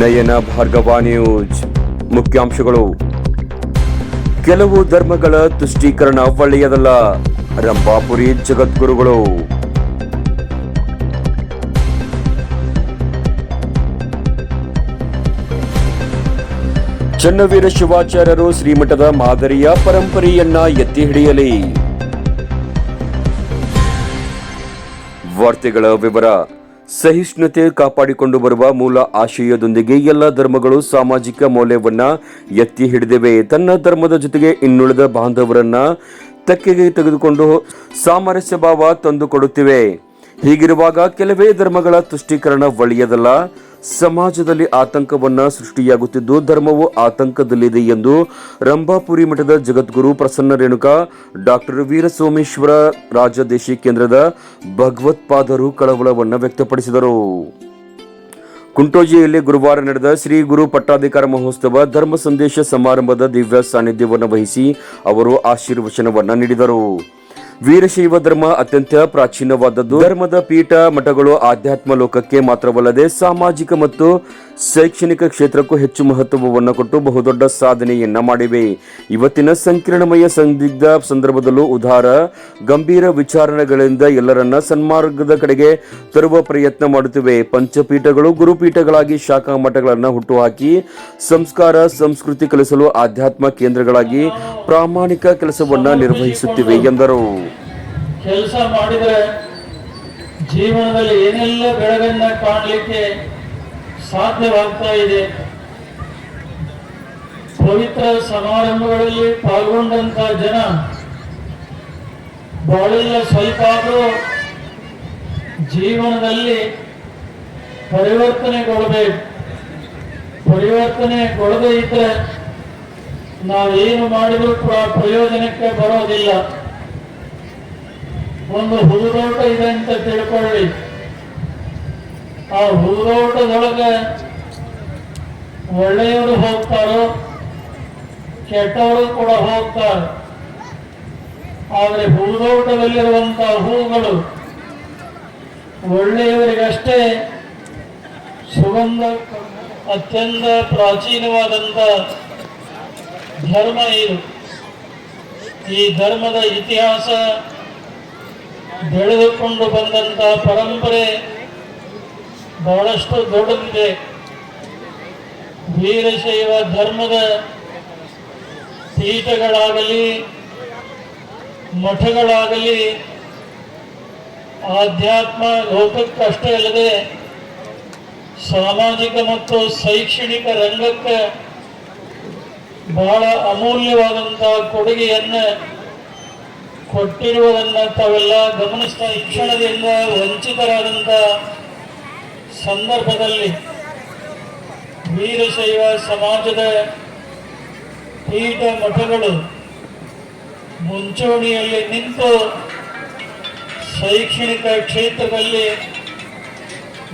ನಯನ Bhargava news. ಮುಖ್ಯಾಂಶಗಳು. ಕೆಲವು ಧರ್ಮಗಳ ತುಷ್ಟೀಕರಣ ಒಳ್ಳೆಯದಲ್ಲ. ರಂಭಾಪುರಿ ಜಗದ್ಗುರುಗಳು. ಚನ್ನವೀರ ಶಿವಾಚಾರ್ಯರು ಶ್ರೀಮಠದ ಮಾದರಿಯ ಪರಂಪರೆಯನ್ನ ಎತ್ತಿ ಹಿಡಿಯಲಿ. ವಾರ್ತೆಗಳ ವಿವರ. ಸಹಿಷ್ಣುತೆ ಕಾಪಾಡಿಕೊಂಡು ಬರುವ ಮೂಲ ಆಶಯದೊಂದಿಗೆ ಎಲ್ಲ ಧರ್ಮಗಳು ಸಾಮಾಜಿಕ ಮೌಲ್ಯವನ್ನ ಎತ್ತಿ ಹಿಡಿದಿವೆ. ತನ್ನ ಧರ್ಮದ ಜೊತೆಗೆ ಇನ್ನುಳಿದ ಬಾಂಧವರನ್ನ ತೆಕ್ಕೆಗೆ ತೆಗೆದುಕೊಂಡು ಸಾಮರಸ್ಯ ಭಾವ ತಂದುಕೊಡುತ್ತಿವೆ. ಹೀಗಿರುವಾಗ ಕೆಲವೇ ಧರ್ಮಗಳ ತುಷ್ಟೀಕರಣ ಒಳ್ಳೆಯದಲ್ಲ. ಸಮಾಜದಲ್ಲಿ ಆತಂಕವನ್ನ ಸೃಷ್ಟಿಯಾಗುತ್ತಿದ್ದು ಧರ್ಮವು ಆತಂಕದಲ್ಲಿದೆ ಎಂದು ರಂಭಾಪುರಿ ಮಠದ ಜಗದ್ಗುರು ಪ್ರಸನ್ನ ರೇಣುಕಾ ಡಾಕ್ಟರ್ ವೀರಸೋಮೇಶ್ವರ ರಾಜದೇಶಿ ಕೇಂದ್ರದ ಭಗವತ್ಪಾದರು ಕಳವಳವನ್ನು ವ್ಯಕ್ತಪಡಿಸಿದರು. ಕುಂಟೋಜಿಯಲ್ಲಿ ಗುರುವಾರ ನಡೆದ ಶ್ರೀ ಗುರು ಪಟ್ಟಾಧಿಕಾರ ಮಹೋತ್ಸವ ಧರ್ಮ ಸಂದೇಶ ಸಮಾರಂಭದ ದಿವ್ಯ ಸಾನ್ನಿಧ್ಯವನ್ನು ವಹಿಸಿ ಅವರು ಆಶೀರ್ವಚನವನ್ನು ನೀಡಿದರು. ವೀರಶೈವ ಧರ್ಮ ಅತ್ಯಂತ ಪ್ರಾಚೀನವಾದದ್ದು. ಧರ್ಮದ ಪೀಠ ಮಠಗಳು ಆಧ್ಯಾತ್ಮ ಲೋಕಕ್ಕೆ ಮಾತ್ರವಲ್ಲದೆ ಸಾಮಾಜಿಕ ಮತ್ತು ಶೈಕ್ಷಣಿಕ ಕ್ಷೇತ್ರಕ್ಕೂ ಹೆಚ್ಚು ಮಹತ್ವವನ್ನು ಕೊಟ್ಟು ಬಹುದೊಡ್ಡ ಸಾಧನೆಯನ್ನ ಮಾಡಿವೆ. ಇವತ್ತಿನ ಸಂಕೀರ್ಣಮಯ ಸಂದಿಗ್ಧ ಸಂದರ್ಭದಲ್ಲೂ ಉದಾರ, ಗಂಭೀರ ವಿಚಾರಣೆಗಳಿಂದ ಎಲ್ಲರನ್ನ ಸನ್ಮಾರ್ಗದ ಕಡೆಗೆ ತರುವ ಪ್ರಯತ್ನ ಮಾಡುತ್ತಿವೆ. ಪಂಚಪೀಠಗಳು ಗುರುಪೀಠಗಳಾಗಿ ಶಾಖಾ ಮಠಗಳನ್ನು ಹುಟ್ಟುಹಾಕಿ, ಸಂಸ್ಕಾರ, ಸಂಸ್ಕೃತಿ ಕಲಿಸಲು ಆಧ್ಯಾತ್ಮ ಕೇಂದ್ರಗಳಾಗಿ ಪ್ರಾಮಾಣಿಕ ಕೆಲಸವನ್ನ ನಿರ್ವಹಿಸುತ್ತಿವೆ ಎಂದರು. ಕೆಲಸ ಮಾಡಿದರೆ ಜೀವನದಲ್ಲಿ ಏನೆಲ್ಲ ಬೆಳಗನ್ನ ಕಾಣಲಿಕ್ಕೆ ಸಾಧ್ಯವಾಗ್ತಾ ಇದೆ? ಪವಿತ್ರ ಸಮಾರಂಭಗಳಲ್ಲಿ ಪಾಲ್ಗೊಂಡಂತ ಜನ ಬಹಳ ಸ್ವಲ್ಪ ಆದರೂ ಜೀವನದಲ್ಲಿ ಪರಿವರ್ತನೆಗೊಳ್ಳಬೇಕು ಪರಿವರ್ತನೆಗೊಳ್ಳದೇ ಇದ್ರೆ ನಾವೇನು ಮಾಡಿದರೂ ಪ್ರಯೋಜನಕ್ಕೆ ಬರೋದಿಲ್ಲ. ಒಂದು ಹೂದೋಟ ಇದೆ ಅಂತ ತಿಳ್ಕೊಳ್ಳಿ. ಆ ಹೂದೋಟದೊಳಗೆ ಒಳ್ಳೆಯವರು ಹೋಗ್ತಾರೋ, ಕೆಟ್ಟವರು ಕೂಡ ಹೋಗ್ತಾರೆ. ಆದರೆ ಹೂದೋಟದಲ್ಲಿರುವಂತಹ ಹೂಗಳು ಒಳ್ಳೆಯವರಿಗಷ್ಟೇ ಸುಗಂಧ, ಅತ್ಯಂತ ಪ್ರಾಚೀನವಾದಂಥ ಧರ್ಮ ಇದು. ಈ ಧರ್ಮದ ಇತಿಹಾಸ ಬೆಳೆದುಕೊಂಡು ಬಂದಂತಹ ಪರಂಪರೆ ಬಹಳಷ್ಟು ದೊಡ್ಡದಿದೆ. ವೀರಶೈವ ಧರ್ಮದ ಪೀಠಗಳಾಗಲಿ, ಮಠಗಳಾಗಲಿ, ಆಧ್ಯಾತ್ಮ ಲೋಕಕ್ಕಷ್ಟೇ ಅಲ್ಲದೆ ಸಾಮಾಜಿಕ ಮತ್ತು ಶೈಕ್ಷಣಿಕ ರಂಗಕ್ಕೆ ಬಹಳ ಅಮೂಲ್ಯವಾದಂತಹ ಕೊಡುಗೆಯನ್ನು ಕೊಟ್ಟಿರುವುದನ್ನ ತಾವೆಲ್ಲ ಗಮನಿಸ್ತಾ ಶಿಕ್ಷಣದಿಂದ ವಂಚಿತರಾದಂಥ ಸಂದರ್ಭದಲ್ಲಿ ವೀರಶೈವ ಸಮಾಜದ ಪೀಠ ಮಠಗಳು ಮುಂಚೂಣಿಯಲ್ಲಿ ನಿಂತು ಶೈಕ್ಷಣಿಕ ಕ್ಷೇತ್ರದಲ್ಲಿ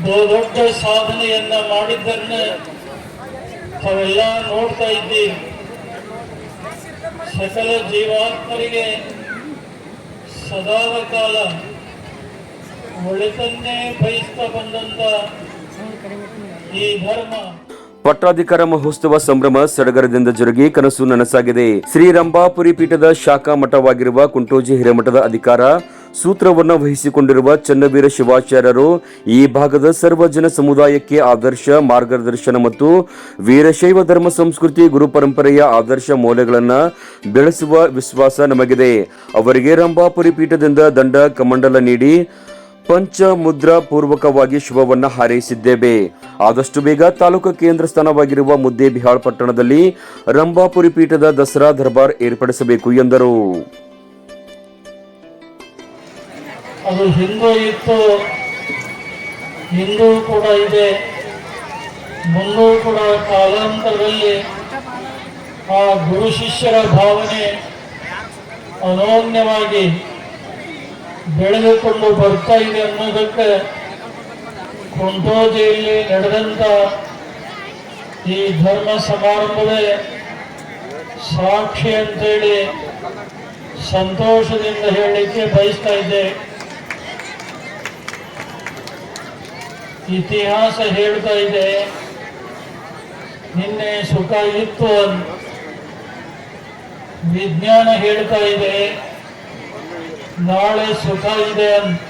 ಬಹುದೊಡ್ಡ ಸಾಧನೆಯನ್ನ ಮಾಡಿದ್ದನ್ನು ತಾವೆಲ್ಲ ನೋಡ್ತಾ ಇದ್ದೀವಿ ಸಕಲ ಜೀವಾತ್ಮರಿಗೆ ಸದಾದ ಕಾಲ ಒಳಿತನ್ನೇ ಬಯಸ್ತಾ ಬಂದಂತ ಈ ಧರ್ಮ. ಪಟ್ಟಾಧಿಕಾರ ಮಹೋತ್ಸವ ಸಂಭ್ರಮ ಸಡಗರದಿಂದ ಜರುಗಿ ಕನಸು ನನಸಾಗಿದೆ. ಶ್ರೀರಂಭಾಪುರಿ ಪೀಠದ ಶಾಖಾ ಮಠವಾಗಿರುವ ಕುಂಟೋಜಿ ಹಿರೇಮಠದ ಅಧಿಕಾರ ಸೂತ್ರವನ್ನು ವಹಿಸಿಕೊಂಡಿರುವ ಚನ್ನವೀರ ಶಿವಾಚಾರ್ಯರು ಈ ಭಾಗದ ಸರ್ವಜನ ಸಮುದಾಯಕ್ಕೆ ಆದರ್ಶ ಮಾರ್ಗದರ್ಶನ ಮತ್ತು ವೀರಶೈವ ಧರ್ಮ ಸಂಸ್ಕೃತಿ ಗುರು ಪರಂಪರೆಯ ಆದರ್ಶ ಮೌಲ್ಯಗಳನ್ನು ಬೆಳೆಸುವ ವಿಶ್ವಾಸ ನಮಗಿದೆ. ಅವರಿಗೆ ರಂಭಾಪುರಿ ಪೀಠದಿಂದ ದಂಡ ಕಮಂಡಲ ನೀಡಿ ಪಂಚ ಮುದ್ರಾ ಪೂರ್ವಕವಾಗಿ ಶುಭವನ್ನು ಹಾರೈಸಿದ್ದೇವೆ. ಆದಷ್ಟು ಬೇಗ ತಾಲೂಕು ಕೇಂದ್ರ ಸ್ಥಾನವಾಗಿರುವ ಮುದ್ದೇಬಿಹಾಳ್ ಪಟ್ಟಣದಲ್ಲಿ ರಂಭಾಪುರಿ ಪೀಠದ ದಸರಾ ದರ್ಬಾರ್ ಏರ್ಪಡಿಸಬೇಕು ಎಂದರು. ಅದು ಹಿಂದೂ ಇತ್ತು. ಹಿಂದೂ ಕೂಡ ಇದೆ. ಮುಂದೂ ಕೂಡ ಕಾಲಾಂತರದಲ್ಲಿ ಆ ಗುರು ಶಿಷ್ಯರ ಭಾವನೆ ಅನೋನ್ಯವಾಗಿ ಬೆಳೆದುಕೊಂಡು ಬರ್ತಾ ಇದೆ ಅನ್ನೋದಕ್ಕೆ ಕುಂಟೋಜಿಯಲ್ಲಿ ನಡೆದಂತ ಈ ಧರ್ಮ ಸಮಾರಂಭವೇ ಸಾಕ್ಷಿ ಅಂತೇಳಿ ಸಂತೋಷದಿಂದ ಹೇಳಲಿಕ್ಕೆ ಬಯಸ್ತಾ ಇದ್ದೆ. ಇತಿಹಾಸ ಹೇಳ್ತಾ ಇದೆ. ನಿನ್ನೆ ಸುಖ ಇತ್ತು ಅಂತ ವಿಜ್ಞಾನ ಹೇಳ್ತಾ ಇದೆ. ನಾಳೆ ಸುಖ ಇದೆ ಅಂತ.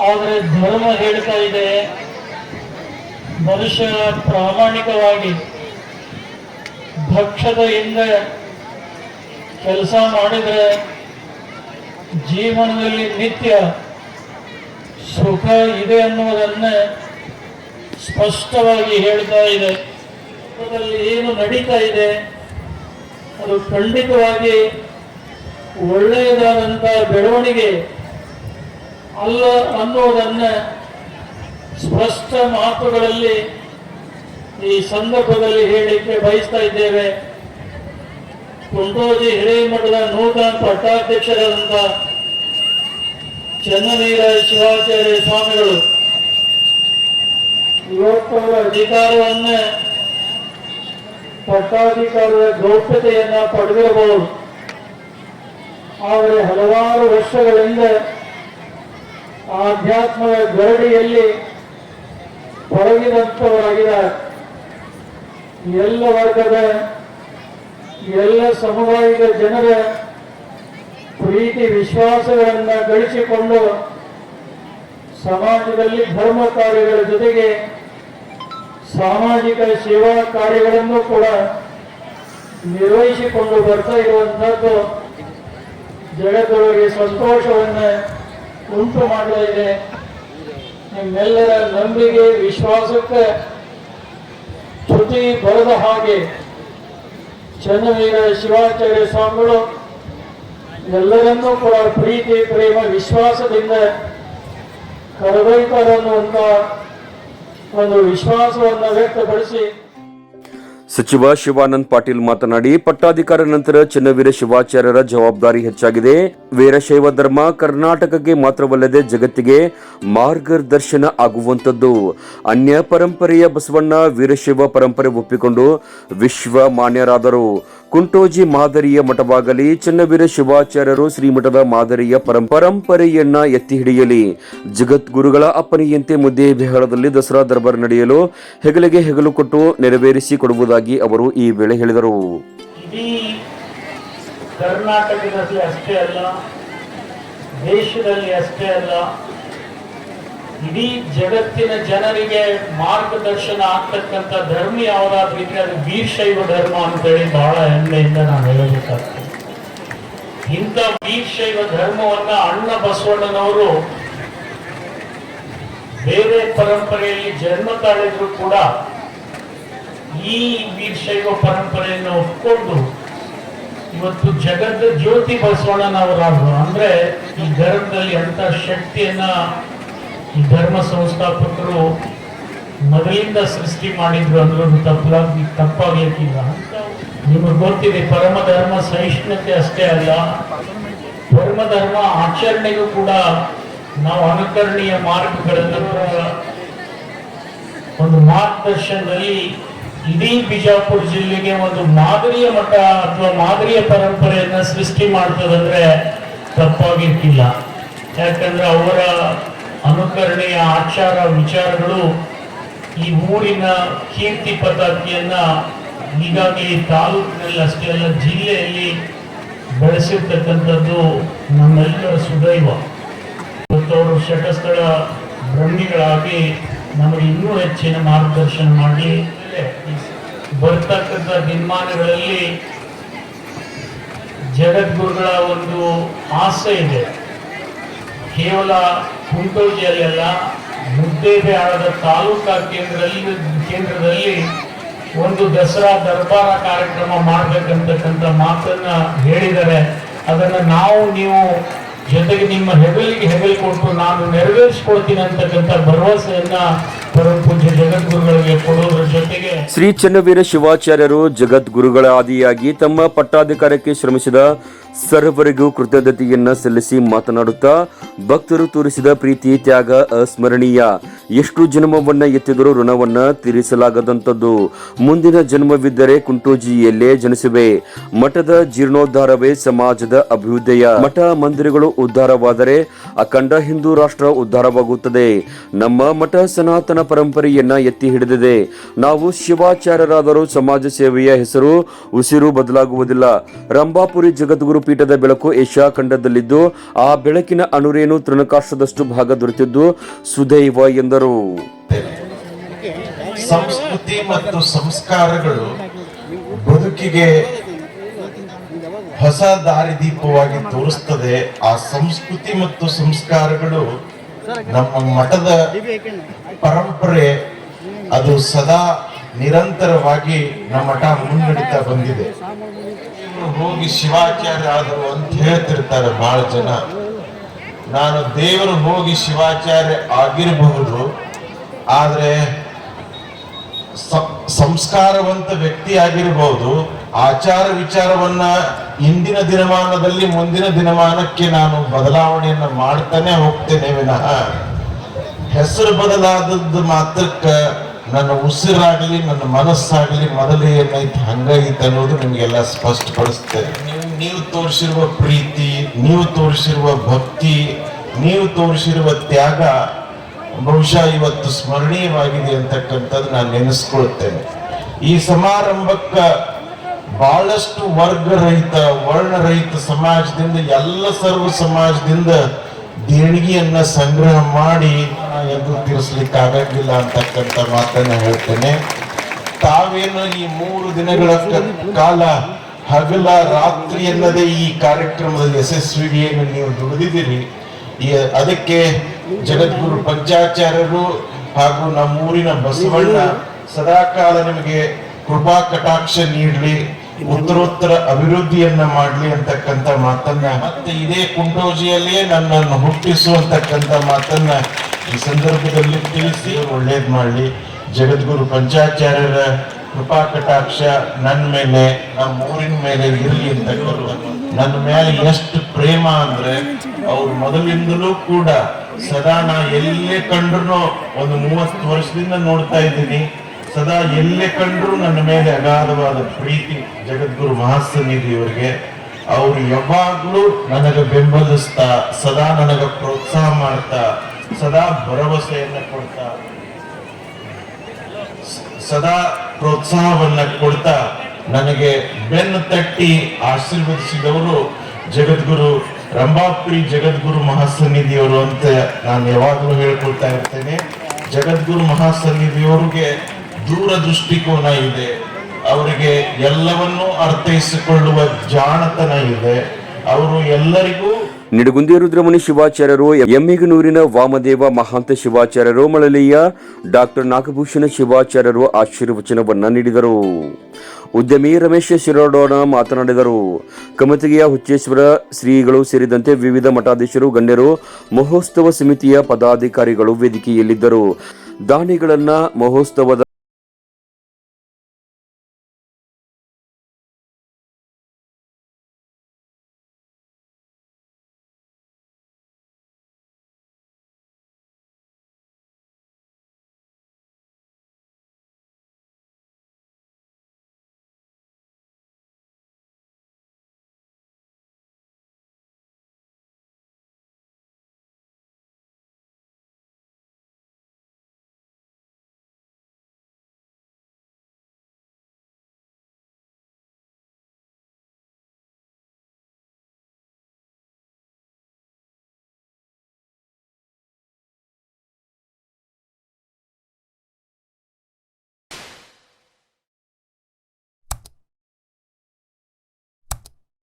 ಆದರೆ ಧರ್ಮ ಹೇಳ್ತಾ ಇದೆ. ಮನುಷ್ಯ ಪ್ರಾಮಾಣಿಕವಾಗಿ ಭಕ್ಷದ ಹಿಂದೆ ಕೆಲಸ ಮಾಡಿದರೆ ಜೀವನದಲ್ಲಿ ನಿತ್ಯ ಸುಖ ಇದೆ ಅನ್ನುವುದನ್ನೇ ಸ್ಪಷ್ಟವಾಗಿ ಹೇಳ್ತಾ ಇದೆ. ಅದರಲ್ಲಿ ಏನು ನಡೀತಾ ಇದೆ, ಅದು ಖಂಡಿತವಾಗಿ ಒಳ್ಳೆಯದಾದಂಥ ಬೆಳವಣಿಗೆ ಅಲ್ಲ ಅನ್ನುವುದನ್ನ ಸ್ಪಷ್ಟ ಮಾತುಗಳಲ್ಲಿ ಈ ಸಂದರ್ಭದಲ್ಲಿ ಹೇಳಲಿಕ್ಕೆ ಬಯಸ್ತಾ ಇದ್ದೇವೆ. ಕುಂಟೋಜಿ ಹಿರೇಮಠದ ನೂತನ ಪಟ್ಟಾಧ್ಯಕ್ಷರಾದಂಥ ಚನ್ನವೀರ ಶಿವಾಚಾರ್ಯ ಸ್ವಾಮಿಗಳು ಇವತ್ತು ಅಧಿಕಾರವನ್ನೇ ಪಟ್ಟಾಧಿಕಾರದ ಗೌಪ್ಯತೆಯನ್ನ ಪಡೆದಿರಬಹುದು. ಆದರೆ ಹಲವಾರು ವರ್ಷಗಳಿಂದ ಆಧ್ಯಾತ್ಮದ ಗರಡಿಯಲ್ಲಿ ತೊಡಗಿದಂಥವರಾಗಿದ್ದಾರೆ ಎಲ್ಲ ವರ್ಗದ ಎಲ್ಲ ಸಮುದಾಯದ ಜನರ ಪ್ರೀತಿ ವಿಶ್ವಾಸಗಳನ್ನು ಗಳಿಸಿಕೊಂಡು ಸಮಾಜದಲ್ಲಿ ಧರ್ಮ ಕಾರ್ಯಗಳ ಜೊತೆಗೆ ಸಾಮಾಜಿಕ ಸೇವಾ ಕಾರ್ಯಗಳನ್ನು ಕೂಡ ನಿರ್ವಹಿಸಿಕೊಂಡು ಬರ್ತಾ ಇರುವಂತಹದ್ದು ಜಗತ್ತೊಳಗೆ ಸಂತೋಷವನ್ನು ಉಂಟು ಮಾಡ್ತಾ ಇದೆ. ನಿಮ್ಮೆಲ್ಲರ ನಂಬಿಕೆ, ವಿಶ್ವಾಸಕ್ಕೆ ಚುತಿ ಬರದ ಹಾಗೆ ಚನ್ನವೀರ ಶಿವಾಚಾರ್ಯ ಸ್ವಾಮಿಗಳು ಎಲ್ಲರನ್ನೂ ಕೂಡ ಪ್ರೀತಿ, ಪ್ರೇಮ, ವಿಶ್ವಾಸದಿಂದ ಕರೆದೊಯ್ತಾರೆ ಅನ್ನುವಂಥ ಒಂದು ವಿಶ್ವಾಸವನ್ನು ವ್ಯಕ್ತಪಡಿಸಿ ಸಚಿವ ಶಿವಾನಂದ್ ಪಾಟೀಲ್ ಮಾತನಾಡಿ ಪಟ್ಟಾಧಿಕಾರ ನಂತರ ಚನ್ನವೀರ ಶಿವಾಚಾರ್ಯರ ಜವಾಬ್ದಾರಿ ಹೆಚ್ಚಾಗಿದೆ. ವೀರಶೈವ ಧರ್ಮ ಕರ್ನಾಟಕಕ್ಕೆ ಮಾತ್ರವಲ್ಲದೆ ಜಗತ್ತಿಗೆ ಮಾರ್ಗದರ್ಶನ ಆಗುವಂತದ್ದು ಅನ್ಯ ಪರಂಪರೆಯ ಬಸವಣ್ಣ ವೀರಶೈವ ಪರಂಪರೆ ಒಪ್ಪಿಕೊಂಡು ವಿಶ್ವ ಮಾನ್ಯರಾದರು. ಕುಂಟೋಜಿ ಮಾದರಿಯ ಮಠವಾಗಲಿ, ಚನ್ನವೀರ ಶಿವಾಚಾರ್ಯರು ಶ್ರೀಮಠದ ಮಾದರಿಯ ಪರಂ- ಪರಂಪರೆಯನ್ನ ಎತ್ತಿ ಹಿಡಿಯಲಿ. ಜಗದ್ಗುರುಗಳ ಅಪ್ಪನೆಯಂತೆ ಮುದ್ದೆ ಬಿಹಾರದಲ್ಲಿ ದಸರಾ ದರ್ಬಾರ್ ನಡೆಯಲು ಹೆಗಲಿಗೆ ಹೆಗಲು ಕೊಟ್ಟು ನೆರವೇರಿಸಿ ಕೊಡುವುದಾಗಿ ಅವರು ಈ ವೇಳೆ ಹೇಳಿದರು. ಕರ್ನಾಟಕದಲ್ಲಿ ಅಷ್ಟೇ ಅಲ್ಲ, ದೇಶದಲ್ಲಿ ಅಷ್ಟೇ ಅಲ್ಲ, ಇಡೀ ಜಗತ್ತಿನ ಜನರಿಗೆ ಮಾರ್ಗದರ್ಶನ ಆಗ್ತಕ್ಕಂಥ ಧರ್ಮ ಯಾವುದಾದ್ರೂ ಇದ್ರೆ ಅದು ವೀರಶೈವ ಧರ್ಮ ಅಂತೇಳಿ ಬಹಳ ಹೆಮ್ಮೆಯಿಂದ ನಾನು ಹೇಳಬೇಕಾಗ್ತದೆ. ಇಂಥ ವೀರಶೈವ ಧರ್ಮವನ್ನ ಅಣ್ಣ ಬಸವಣ್ಣನವರು ಬೇರೆ ಪರಂಪರೆಯಲ್ಲಿ ಜನ್ಮ ತಾಳಿದ್ರು ಕೂಡ ಈ ವೀರಶೈವ ಪರಂಪರೆಯನ್ನು ಒಪ್ಕೊಂಡು ಇವತ್ತು ಜಗದ ಜ್ಯೋತಿ ಬಸವಣ್ಣನವರಾದ್ರು ಅಂದ್ರೆ ಈ ಧರ್ಮದಲ್ಲಿ ಅಂತ ಶಕ್ತಿಯನ್ನ ಈ ಧರ್ಮ ಸಂಸ್ಥಾಪಕರು ಮೊದಲಿಂದ ಸೃಷ್ಟಿ ಮಾಡಿದ್ರು ಅಂದ್ರೂ ತಪ್ಪಾಗಿ, ತಪ್ಪಾಗ್ಲಿಕ್ಕಿಲ್ಲ. ನಿಮಗೆ ಗೊತ್ತಿದೆ, ಪರಮ ಧರ್ಮ ಸಹಿಷ್ಣುತೆ ಅಷ್ಟೇ ಅಲ್ಲ. ಪರಮ ಧರ್ಮ ಆಚರಣೆಗೂ ಕೂಡ ನಾವು ಅನುಕರಣೀಯ ಮಾರ್ಗಗಳನ್ನು ಒಂದು ಮಾರ್ಗದರ್ಶನದಲ್ಲಿ ಇಡೀ ಬಿಜಾಪುರ ಜಿಲ್ಲೆಗೆ ಒಂದು ಮಾದರಿಯ ಮಠ ಅಥವಾ ಮಾದರಿಯ ಪರಂಪರೆಯನ್ನ ಸೃಷ್ಟಿ ಮಾಡ್ತದಂದ್ರೆ ತಪ್ಪಾಗಿರ್ತಿಲ್ಲ. ಯಾಕಂದ್ರೆ ಅವರ ಅನುಕರಣೆಯ ಆಚಾರ ವಿಚಾರಗಳು ಈ ಊರಿನ ಕೀರ್ತಿ ಪತಾಕಿಯನ್ನ ಈಗಾಗಲೇ ತಾಲೂಕಿನಲ್ಲಿ ಅಷ್ಟೇ ಅಲ್ಲ, ಜಿಲ್ಲೆಯಲ್ಲಿ ಬೆಳೆಸಿರ್ತಕ್ಕಂಥದ್ದು ನಮ್ಮೆಲ್ಲರ ಸುದೈವ. ಇವತ್ತವರು ಶಟಸ್ಥಳ ಬ್ರಹ್ಮಿಗಳಾಗಿ ನಮಗೆ ಇನ್ನೂ ಹೆಚ್ಚಿನ ಮಾರ್ಗದರ್ಶನ ಮಾಡಿ ಬರ್ತಕ್ಕಂಥ ದಿನಮಾನಗಳಲ್ಲಿ ಜಗದ್ಗುರುಗಳ ಒಂದು ಆಸೆ ಇದೆ. ಕೇವಲ ಕುಂಟೋಜಿಯಲ್ಲಿ ಅಲ್ಲ ಆದ ತಾಲೂಕಾ ಕೇಂದ್ರದಲ್ಲಿ ಕೇಂದ್ರದಲ್ಲಿ ಒಂದು ದಸರಾ ದರ್ಬಾರ ಕಾರ್ಯಕ್ರಮ ಮಾಡ್ಬೇಕಂತಕ್ಕಂಥ ಮಾತನ್ನ ಹೇಳಿದರೆ, ಅದನ್ನು ನಾವು ನೀವು ಜೊತೆಗೆ ನಿಮ್ಮ ಹೆಗಲಿಗೆ ಹೆಗಲು ಕೊಟ್ಟು ನಾನು ನೆರವೇರಿಸ್ಕೊಳ್ತೀನಿ ಅಂತಕ್ಕಂಥ ಭರವಸೆಯನ್ನ ಶ್ರೀ ಚನ್ನವೀರ ಶಿವಾಚಾರ್ಯರು ಜಗದ್ಗುರುಗಳ ಆದಿಯಾಗಿ ತಮ್ಮ ಪಟ್ಟಾಧಿಕಾರಕ್ಕೆ ಶ್ರಮಿಸಿದ ಸರ್ವರಿಗೂ ಕೃತಜ್ಞತೆಯನ್ನ ಸಲ್ಲಿಸಿ ಮಾತನಾಡುತ್ತಾ ಭಕ್ತರು ತೋರಿಸಿದ ಪ್ರೀತಿ ತ್ಯಾಗ ಅಸ್ಮರಣೀಯ. ಎಷ್ಟು ಜನ್ಮವನ್ನ ಎತ್ತಿದರೂ ಋಣವನ್ನ ತೀರಿಸಲಾಗದಂಥದ್ದು. ಮುಂದಿನ ಜನ್ಮವಿದ್ದರೆ ಕುಂಟೋಜಿಯಲ್ಲೇ ಜನಿಸುವೆ. ಮಠದ ಜೀರ್ಣೋದ್ಧಾರವೇ ಸಮಾಜದ ಅಭ್ಯುದಯ. ಮಠ ಮಂದಿರಗಳು ಉದ್ಧಾರವಾದರೆ ಅಖಂಡ ಹಿಂದೂ ರಾಷ್ಟ್ರ ಉದ್ಧಾರವಾಗುತ್ತದೆ. ನಮ್ಮ ಮಠ ಸನಾತನ ಪರಂಪರೆಯನ್ನ ಎತ್ತಿ ಹಿಡಿದಿದೆ. ನಾವು ಶಿವಾಚಾರ್ಯರಾದರೂ ಸಮಾಜ ಸೇವೆಯ ಹೆಸರು ಉಸಿರು ಬದಲಾಗುವುದಿಲ್ಲ. ರಂಭಾಪುರಿ ಜಗದ್ಗುರು ಪೀಠದ ಬೆಳಕು ಏಷ್ಯಾ ಖಂಡದಲ್ಲಿದ್ದು, ಆ ಬೆಳಕಿನ ಅಣುರೇನು ತೃಣಕಾಷ್ಟದಷ್ಟು ಭಾಗ ದೊರೆತಿದ್ದು? ಸುದೈವ ಎಂದರು. ಸಂಸ್ಕೃತಿ ಮತ್ತು ಸಂಸ್ಕಾರಗಳು ಬದುಕಿಗೆ ಹೊಸ ದಾರಿದೀಪವಾಗಿ ತೋರಿಸ್ತದೆ. ಆ ಸಂಸ್ಕೃತಿ ಮತ್ತು ಸಂಸ್ಕಾರಗಳು ನಮ್ಮ ಮಠದ ಪರಂಪರೆ, ಅದು ಸದಾ ನಿರಂತರವಾಗಿ ನಮ್ಮ ಮಠ ಮುನ್ನಡೀತಾ ಬಂದಿದೆ. ಹೋಗಿ ಶಿವಾಚಾರ್ಯ ಆದರು ಅಂತ ಹೇಳ್ತಿರ್ತಾರೆ ಬಹಳ ಜನ. ನಾನು ದೇವರು ಹೋಗಿ ಶಿವಾಚಾರ್ಯ ಆಗಿರಬಹುದು, ಆದರೆ ಸಂಸ್ಕಾರವಂತ ವ್ಯಕ್ತಿ ಆಗಿರಬಹುದು, ಆಚಾರ ವಿಚಾರವನ್ನ ಇಂದಿನ ದಿನಮಾನದಲ್ಲಿ ಮುಂದಿನ ದಿನಮಾನಕ್ಕೆ ನಾನು ಬದಲಾವಣೆಯನ್ನು ಮಾಡ್ತಾನೆ ಹೋಗ್ತೇನೆ ವಿನಃ. ಹೆಸರು ಬದಲಾದದ್ದು ಮಾತ್ರಕ್ಕ ನನ್ನ ಉಸಿರಾಗಲಿ, ನನ್ನ ಮನಸ್ಸಾಗಲಿ ಮೊದಲೇ ಏನೈತಿ ಹಂಗೈತೆ ಅನ್ನೋದು ನಿಮಗೆಲ್ಲ ಸ್ಪಷ್ಟಪಡಿಸ್ತೇನೆ. ನೀವು ತೋರಿಸಿರುವ ಪ್ರೀತಿ, ನೀವು ತೋರಿಸಿರುವ ಭಕ್ತಿ, ನೀವು ತೋರಿಸಿರುವ ತ್ಯಾಗ ಬಹುಶಃ ಇವತ್ತು ಸ್ಮರಣೀಯವಾಗಿದೆ ಅಂತಕ್ಕಂಥದ್ದು ನಾನು ನೆನೆಸ್ಕೊಳ್ತೇನೆ. ಈ ಸಮಾರಂಭಕ್ಕ ಬಹಳಷ್ಟು ವರ್ಗರಹಿತ, ವರ್ಣರಹಿತ ಸಮಾಜದಿಂದ, ಎಲ್ಲ ಸರ್ವ ಸಮಾಜದಿಂದ ದೇಣಿಗೆಯನ್ನ ಸಂಗ್ರಹ ಮಾಡಿ ಎದುರು ತೀರಿಸ್ಲಿಕ್ಕೆ ಆಗಂಗಿಲ್ಲ ಅಂತಕ್ಕಂಥ ಮಾತನ್ನ ಹೇಳ್ತೇನೆ. ತಾವೇನು ಈ ಮೂರು ದಿನಗಳ ಕಾಲ ಹಗಲ ರಾತ್ರಿ ಎನ್ನದೇ ಈ ಕಾರ್ಯಕ್ರಮದ ಯಶಸ್ವಿಗೆಯನ್ನು ನೀವು ದುಡಿದಿದ್ದೀರಿ. ಅದಕ್ಕೆ ಜಗದ್ಗುರು ಪಂಚಾಚಾರ್ಯರು ಹಾಗೂ ನಮ್ಮೂರಿನ ಬಸವಣ್ಣ ಸದಾಕಾಲ ನಿಮಗೆ ಕೃಪಾ ಕಟಾಕ್ಷ ನೀಡಲಿ, ಉತ್ತರೋತ್ತರ ಅಭಿವೃದ್ಧಿಯನ್ನ ಮಾಡಲಿ ಅಂತಕ್ಕಂಥ ಮಾತನ್ನ ಮತ್ತೆ ಇದೇ ಕುಂಟೋಜಿಯಲ್ಲಿಯೇ ನನ್ನನ್ನು ಹುಟ್ಟಿಸುವಂತಕ್ಕಂಥ ಮಾತನ್ನ ಈ ಸಂದರ್ಭದಲ್ಲಿ ತಿಳಿಸಿ ಒಳ್ಳೇದ್ ಮಾಡಲಿ. ಜಗದ್ಗುರು ಪಂಚಾಚಾರ್ಯರ ಕೃಪಾ ಕಟಾಕ್ಷ ನನ್ನ ಮೇಲೆ ನಮ್ಮ ಊರಿನ ಮೇಲೆ ಇರಲಿ ಅಂತ ನನ್ನ ಮೇಲೆ ಎಷ್ಟು ಪ್ರೇಮ ಅಂದ್ರೆ, ಅವ್ರು ಮೊದಲಿಂದಲೂ ಕೂಡ ಸದಾ ನಾ ಎಲ್ಲೇ ಕಂಡ್ರು ಒಂದು ಮೂವತ್ತು ವರ್ಷದಿಂದ ನೋಡ್ತಾ ಇದ್ದೀನಿ. ಸದಾ ಎಲ್ಲೇ ಕಂಡ್ರು ನನ್ನ ಮೇಲೆ ಅಗಾಧವಾದ ಪ್ರೀತಿ ಜಗದ್ಗುರು ಮಹಾಸನ್ನಿಧಿಯವರಿಗೆ. ಅವ್ರು ಯಾವಾಗ್ಲೂ ನನಗ ಬೆಂಬಲಿಸ್ತಾ, ಸದಾ ನನಗ ಪ್ರೋತ್ಸಾಹ ಮಾಡ್ತಾ, ಸದಾ ಭರವಸೆಯನ್ನ ಕೊಡ್ತಾ ಸದಾ ಪ್ರೋತ್ಸಾಹವನ್ನ ಕೊಡ್ತಾ ನನಗೆ ಬೆನ್ನು ತಟ್ಟಿ ಆಶೀರ್ವದಿಸಿದವರು ಜಗದ್ಗುರು ರಂಭಾಪುರಿ ಜಗದ್ಗುರು ಮಹಾಸನ್ನಿಧಿಯವರು ಅಂತ ನಾನು ಯಾವಾಗಲೂ ಹೇಳ್ಕೊಳ್ತಾ ಇರ್ತೇನೆ. ಜಗದ್ಗುರು ಮಹಾಸನ್ನಿಧಿಯವರಿಗೆ ದೂರ ದೃಷ್ಟಿಕೋನ ಇದೆ. ಅವರಿಗೆ ಎಲ್ಲವನ್ನೂ ಅರ್ಥೈಸಿಕೊಳ್ಳುವ ಜಾಣತನ ಇದೆ. ಅವರು ಎಲ್ಲರಿಗೂ ನಿಡಗುಂದಿ ರುದ್ರಮುನಿ ಶಿವಾಚಾರ್ಯರು, ಎಮ್ಮಿಗನೂರಿನ ವಾಮದೇವ ಮಹಾಂತ ಶಿವಾಚಾರ್ಯರು, ಮಳಲಿಯ ಡಾಕ್ಟರ್ ನಾಗಭೂಷಣ ಶಿವಾಚಾರ್ಯರು ಆಶೀರ್ವಚನವನ್ನ ನೀಡಿದರು. ಉದ್ಯಮಿ ರಮೇಶ್ ಶಿರೋಡೋಣ ಮಾತನಾಡಿದರು. ಕಮತಿಗೆಯ ಹುಚ್ಚೇಶ್ವರ ಶ್ರೀಗಳು ಸೇರಿದಂತೆ ವಿವಿಧ ಮಠಾಧೀಶರು, ಗಣ್ಯರು, ಮಹೋತ್ಸವ ಸಮಿತಿಯ ಪದಾಧಿಕಾರಿಗಳು ವೇದಿಕೆಯಲ್ಲಿದ್ದರು. ದಾನಿಗಳನ್ನ ಮಹೋತ್ಸವದ